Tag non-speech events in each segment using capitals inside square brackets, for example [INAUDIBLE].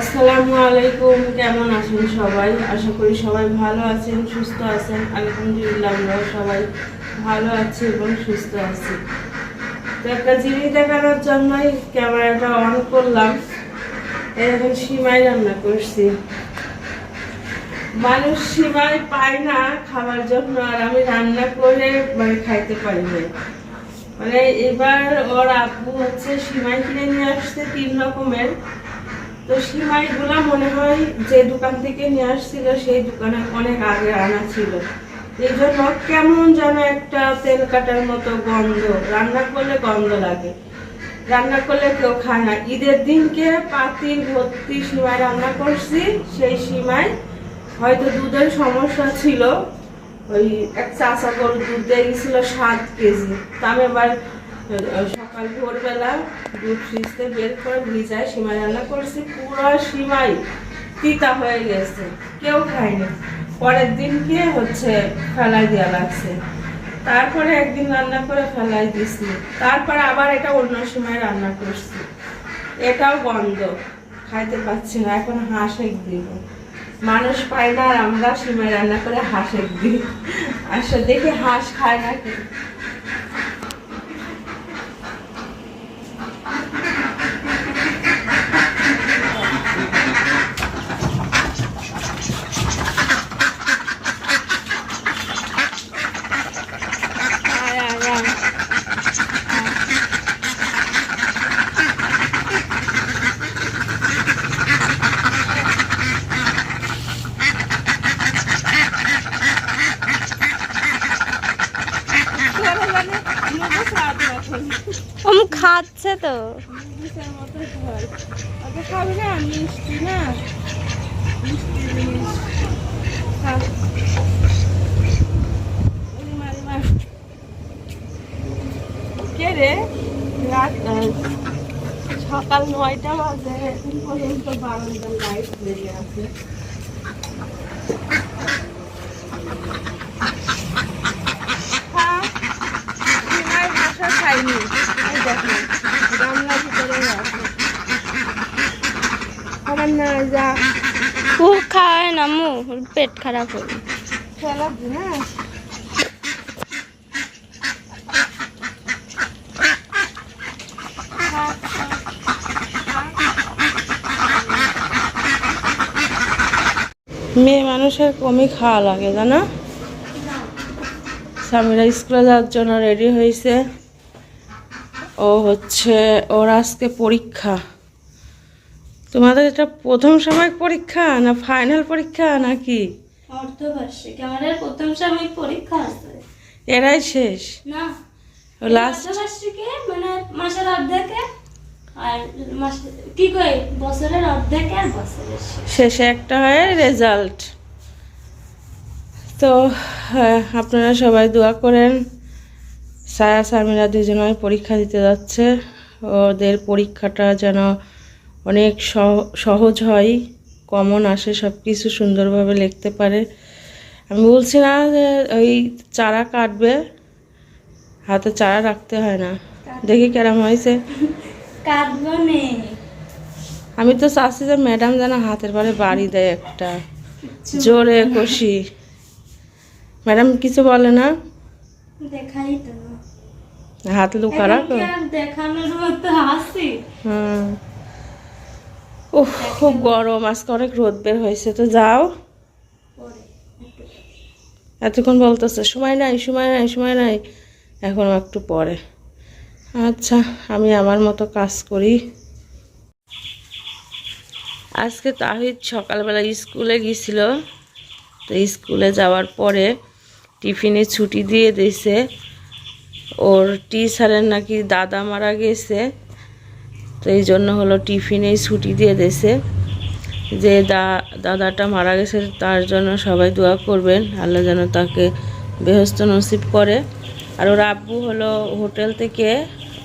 আসসালামু আলাইকুম, কেমন আছেন সবাই? আশা করি সবাই ভালো আছেন, সুস্থ আছেন। আলহামদুলিল্লাহ, আমরাও সবাই ভালো আছি এবং সুস্থ আছি। তো একটা জিনিস দেখানোর জন্যই ক্যামেরাটা অন করলাম। রান্না করছি। মানুষ সিমাই পায় না খাবার জন্য, আর আমি রান্না করে মানে খাইতে পারি না। মানে এবার ওর আব্বু হচ্ছে সিমাই কিনে নিয়ে আসছে তিন রকমের। তো সিমাইগুলা মনে হয় যে দোকান থেকে নিয়ে আসছিল, সেই দোকানে অনেক আগে আনা ছিল। এই জন্য কেমন যেন একটা তেল কাটার মতো গন্ধ, রান্না করলে গন্ধ লাগে। রান্না করলে কেউ খায় না। ঈদের দিনকে পাতিল ভর্তি সিমাই রান্না করছি, সেই সিমাই হয়তো দুধের সমস্যা ছিল। ওই এক চাষা গরু দুধ দিয়ে গেছিল সাত কেজি। তা আমি এবার ভোরবেলা দুধ ফ্রিজতে বের করে ভিজায় সিমাই রান্না করছি পুরো সিমাই তিতা হয়ে গেছে। কেউ খায়নি। পরের দিনকে হচ্ছে ফেলাই দেওয়া লাগছে। তারপরে একদিন রান্না করে ফেলাই দিছি তারপরে আবার এটা অন্য সময় রান্না করছি। এটাও বন্ধ খাইতে পাচ্ছি না এখন হাঁসে দিব। মানুষ পায় না আর আমরা সিমাই রান্না করে হাঁসে দিই। আসলে দেখি হাঁস খায় নাকি। আয়, ওম খাচ্ছে তো? মিষ্টি না? কে রে রাত সকাল নয়টা বাজে পর্যন্ত বারান্দার লাইট লেগে আছে খা। সিমাই বসা খাইনি এই দেখো গামলার ভিতরে না যা না মু পেট খারাপ ফেলা দি না। মেয়ে মানুষের কমই খাওয়া লাগে, জানো স্বামীরা স্কুলে যাওয়ার জন্য রেডি হয়েছে ও হচ্ছে ওর আজকে পরীক্ষা। তোমাদের এটা প্রথম সাময়িক পরীক্ষা না ফাইনাল পরীক্ষা নাকি? অর্ধবার্ষিক। আমাদের প্রথম সাময়িক পরীক্ষা আছে। এরাই শেষ? না লাস্ট অর্ধবার্ষিকে মানে মাসের অর্ধেকে আর মাস কি কই বছরের অর্ধেকে আর বছরের শেষে। একটা হয় রেজাল্ট তো হ্যাঁ, আপনারা সবাই দোয়া করেন। সায়া সামিরা দুজনাই পরীক্ষা দিতে যাচ্ছে। ওদের পরীক্ষাটা যেন অনেক সহ- সহজ হয় কমন আসে সব কিছু সুন্দরভাবে লিখতে পারে। আমি বলছি না যে ওই চারা কাটবে হাতে চারা রাখতে হয় না। দেখি কেরম হয়েছে। আমি তো চাচ্ছি যে ম্যাডাম যেন হাতের পরে বাড়ি দেয় একটা। জোরে কষি। ম্যাডাম কিছু বলে না? দেখাই তো। না হাত লুকা এখন রাখো কি আর দেখানোর মতো হাসি? হুম। উফ খুব গরম আজকে অনেক রোদ বের হয়েছে তো যাও। এতক্ষণ বলতেছে সময় নাই সময় নাই সময় নাই। এখন একটু পরে। আচ্ছা আমি আমার মতো কাজ করি। আজকে তাহিদ সকালবেলা স্কুলে গিয়েছিল তো স্কুলে যাওয়ার পরে টিফিনে ছুটি দিয়ে দিয়েছে। ওর টিচারের নাকি দাদা মারা গেছে তো এই জন্য হলো টিফিনেই ছুটি দিয়ে দিয়েছে। যে দা দাদাটা মারা গেছে তার জন্য সবাই দোয়া করবেন আল্লাহ যেন তাকে বেহস্ত নসিব করে। আর ওর আব্বু হলো হোটেল থেকে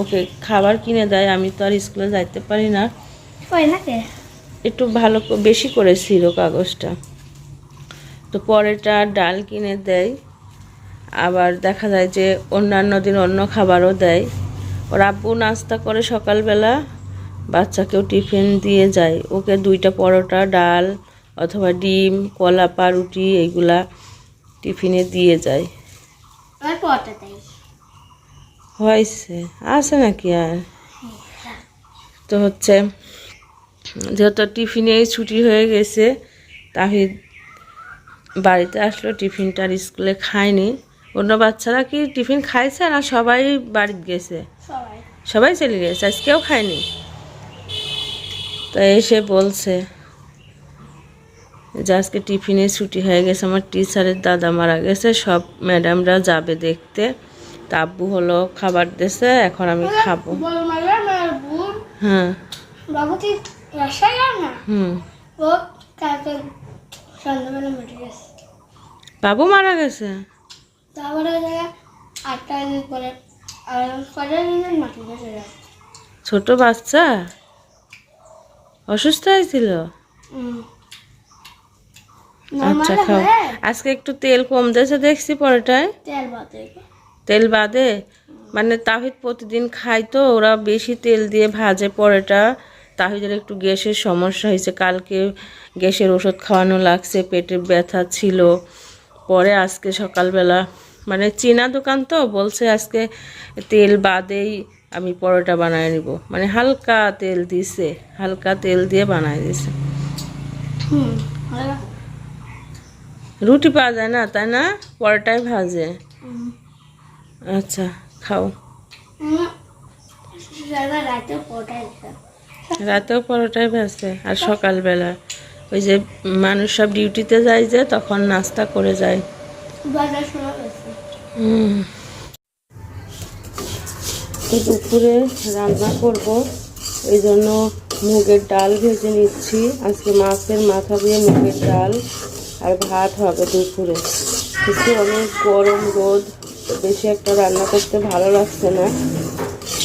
ওকে খাবার কিনে দেয় আমি তো আর স্কুলে যাইতে পারি না। একটু ভালো বেশি করে ছিল কাগজটা। তো পরেটা ডাল কিনে দেয়। আবার দেখা যায় যে অন্যান্য দিন অন্য খাবারও দেয়। ওর আব্বু নাস্তা করে সকালবেলা বাচ্চাকেও টিফিন দিয়ে যায়। ওকে দুইটা পরোটা ডাল অথবা ডিম কলা পাউরুটি এইগুলা টিফিনে দিয়ে যায়। হয়েছে। আছে নাকি আর? তো হচ্ছে যেহেতু টিফিনে ছুটি হয়ে গেছে তাহিদ বাড়িতে আসলো টিফিনটা আর স্কুলে খায়নি। অন্য বাচ্চারা কি টিফিন খাইছে না সবাই বাড়িতে গেছে? সবাই। চলে গেছে আজকেও খায়নি। তো এসে বলছে যে আজকে টিফিনে ছুটি হয়ে গেছে আমার টিচারের দাদা মারা গেছে সব ম্যাডামরা যাবে দেখতে। তা আব্বু হলো খাবার দিয়েছে এখন আমি খাব। হ্যাঁ। হুম। বাবু মারা গেছে? তারপরে আটটা দিন পরে আর কটার দিন মাটি গেছে ছোট বাচ্চা? অসুস্থ হয়েছিল? আচ্ছা খাও। আজকে একটু তেল কম দিয়েছে দেখছি পরোটায় তেল বাতে তেল বাদে? মানে তাহিদ প্রতিদিন খায় তো ওরা বেশি তেল দিয়ে ভাজে পরোটা। তাহিদের একটু গ্যাসের সমস্যা হয়েছে কালকে গ্যাসের ওষুধ খাওয়ানো লাগছে পেটের ব্যথা ছিল। পরে আজকে সকালবেলা মানে চীনা দোকান তো বলছে আজকে তেল বাদেই আমি পরোটা বানায় নিব। মানে হালকা তেল দিছে হালকা তেল দিয়ে বানায় দিছে। রুটি পাওয়া যায় না তাই না? পরোটাই ভাজে। আচ্ছা খাও। রাতেও পরোটাই ভাজে আর সকালবেলা। ওই যে মানুষ সব ডিউটিতে যায় যে তখন নাস্তা করে যায়। দুপুরে রান্না করব। এই জন্য মুগের ডাল ভেজে নিচ্ছি। আজকে মাছের মাথা দিয়ে মুগের ডাল আর ভাত হবে দুপুরে। কিন্তু অনেক গরম রোদ বেশি একটা রান্না করতে ভালো লাগছে না।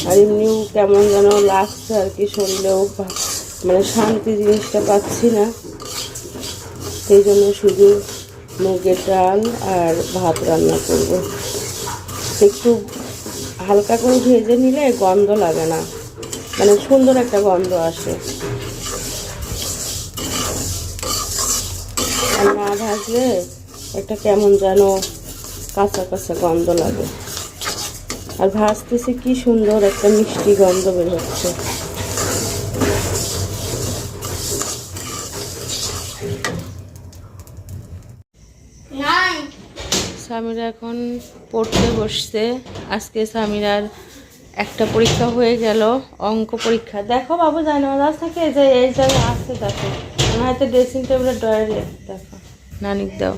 আর এমনিও কেমন যেন লাগছে আর কি শরীরেও মানে শান্তি জিনিসটা পাচ্ছি না। সেই জন্য শুধু মুগের ডাল আর ভাত রান্না করব। একটু হালকা করে ভেজে নিলে গন্ধ লাগে না। মানে সুন্দর একটা গন্ধ আসে। আর না ভাজলে একটা কেমন যেন কাঁচা কাঁচা গন্ধ লাগে। আর ভাজতেছে কি সুন্দর একটা মিষ্টি গন্ধ বের হচ্ছে নাই সামিরা এখন পড়তে বসছে। আজকে সামিরার একটা পরীক্ষা হয়ে গেল অঙ্ক পরীক্ষা। দেখো বাবু জানাজ আজ থেকে এই যে এই জায়গায় আসতে দেখো মনে হয়তো ড্রেসিং টেবিলের ডয়ারে দেখো নানিক দাও।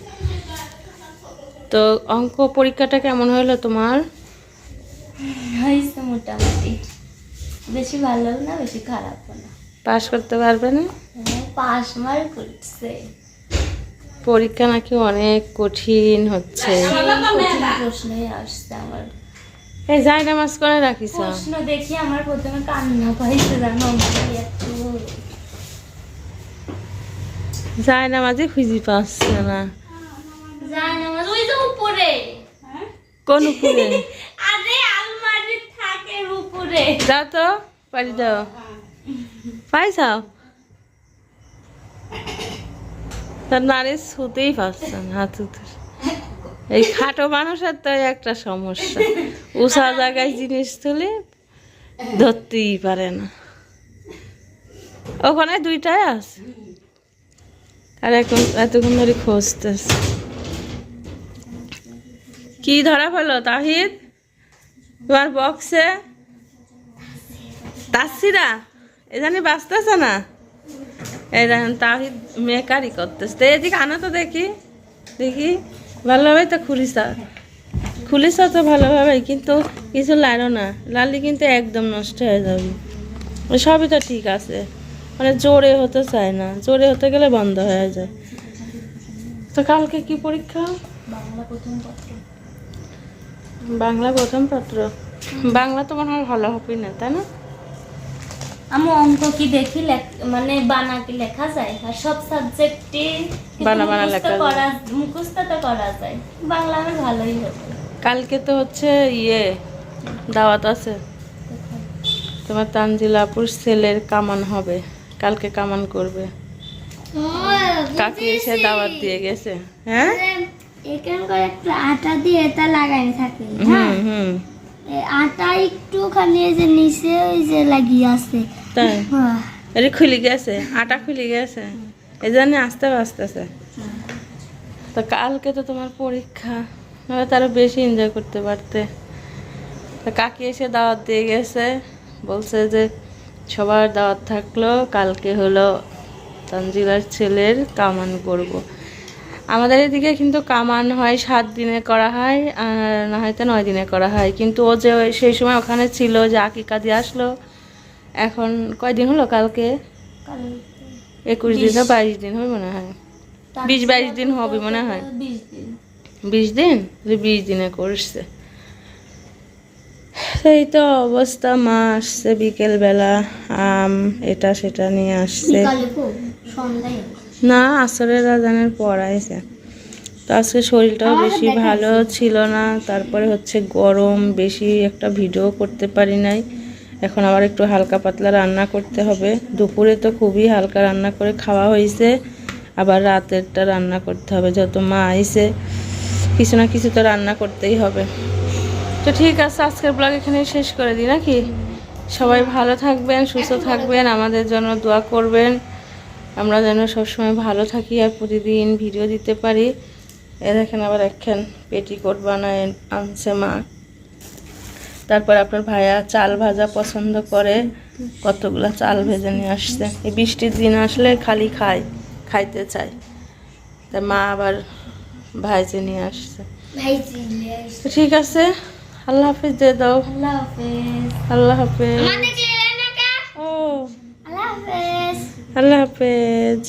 তো অঙ্ক পরীক্ষাটা কেমন হলো তোমার? হয়েছে মোটামুটি। বেশি ভালো না বেশি খারাপ না। পাস করতে পারবে না? পাঁচ মার করছে পরীক্ষা নাকি অনেক কঠিন হচ্ছে। প্রশ্নই আসছে আমার। এই যাই নামাজ করে রাখিস প্রশ্ন দেখি আমার প্রথমে কান্না পাইছে জানো যাই নামাজই খুঁজি পাচ্ছে না। ওই যে উপরে। কোন উপরে? [LAUGHS] আরে আলমারি থাকে উপরে। যাও তো পারি দাও। পাইছাও তার নারী ছুতেই পারছেন, হাত উঠে। এই খাটো মানুষের তো একটা সমস্যা। উষা জায়গায় জিনিস তুলে ধরতেই পারে না। ওখানে দুইটাই আছে। আর এখন এতক্ষণ ধরে খুঁজতেছে। কি ধরা পড়ল তাহিদ তোমার বক্সে তাসিরা? এ জানি বাঁচতেছে না? এই দেখেন তাহিদ মেকারি করতেছে। তো এদিকে আনো তো দেখি। দেখি ভালোভাবে তো খুলিস খুলিস তো ভালোভাবে কিন্তু কিছু লাড়ো না। লালি কিন্তু একদম নষ্ট হয়ে যাবে। সবই তো ঠিক আছে। মানে জোরে হতে চায় না। জোরে হতে গেলে বন্ধ হয়ে যায়। তো কালকে কি পরীক্ষা? বাংলা প্রথম পত্র। বাংলা প্রথম পত্র? বাংলা তো মনে হয় ভালো হবে না তাই না? আমি অঙ্ক কি দেখি লেখ- মানে বানা কি লেখা যায়? আর সব সাবজেক্টে বানা বানা লেখা যায়। করা মুখস্থ তো করা যায়। বাংলা আমার ভালোই হতো কালকে তো হচ্ছে ইয়ে দাওয়াত আছে। তোমার তানজিলাপুর ছেলের কামান হবে। কালকে কামান করবে। কাকি এসে দাওয়াত দিয়ে গেছে। হ্যাঁ? এখানকার একটু আটা দিয়ে এটা লাগাই থাকে। হুম হ্যাঁ? হুম এই আটা একটুখানি এই যে নিচে ওই যে লাগিয়ে আছে। তাই? আরে খুলে গেছে আটা খুলে গেছে। এই জন্য আস্তে আসতেছে তো কালকে তো তোমার পরীক্ষা নাহলে তারা বেশি এনজয় করতে পারতে। তা কাকি এসে দাওয়াত দিয়ে গেছে বলছে যে সবার দাওয়াত থাকল কালকে হলো তানজিলার ছেলের কামান করব। আমাদের এদিকে কিন্তু কামান হয় সাত দিনে করা হয় আর না হয়তো নয় দিনে করা হয়। কিন্তু ও যে ওই- সেই সময় ওখানে ছিল যে আকিকা দিয়ে আসলো এখন কয়দিন হলো কালকে? একুশ দিন না বাইশ দিন হবে মনে হয়। বিশ বাইশ দিন হবে মনে হয়। বিশ দিন। বিশ দিন? করছে। সেই তো অবস্থা মা আসছে বিকেল বেলা আম এটা সেটা নিয়ে আসছে। না আসরের রাজানের পর আইছে। তো আজকে শরীরটাও বেশি ভালো ছিল না তারপরে হচ্ছে গরম বেশি একটা ভিডিও করতে পারি নাই। এখন আবার একটু হালকা পাতলা রান্না করতে হবে। দুপুরে তো খুবই হালকা রান্না করে খাওয়া হয়েছে। আবার রাতেরটা রান্না করতে হবে, যত মা আইসে কিছু না কিছু তো রান্না করতেই হবে। তো ঠিক আছে, আজকের ব্লগ এখানেই শেষ করে দিই, নাকি? সবাই ভালো থাকবেন, সুস্থ থাকবেন, আমাদের জন্য দোয়া করবেন। আমরা যেন সবসময় ভালো থাকি আর প্রতিদিন ভিডিও দিতে পারি। এ দেখেন আবার একখান পেটিকোট বানায়, আনছে মা। তারপর আপনার ভাইয়া চাল ভাজা পছন্দ করে। কতগুলা চাল ভেজে নিয়ে আসছে। এই বৃষ্টির দিন আসলে খালি খায় খাইতে চায়। তা মা আবার ভাইজে নিয়ে আসছে। ঠিক আছে আল্লাহ হাফিজ দিয়ে দাও। আল্লাহ হাফেজ। ও। আল্লাহ হাফেজ। আল্লাহ হাফেজ।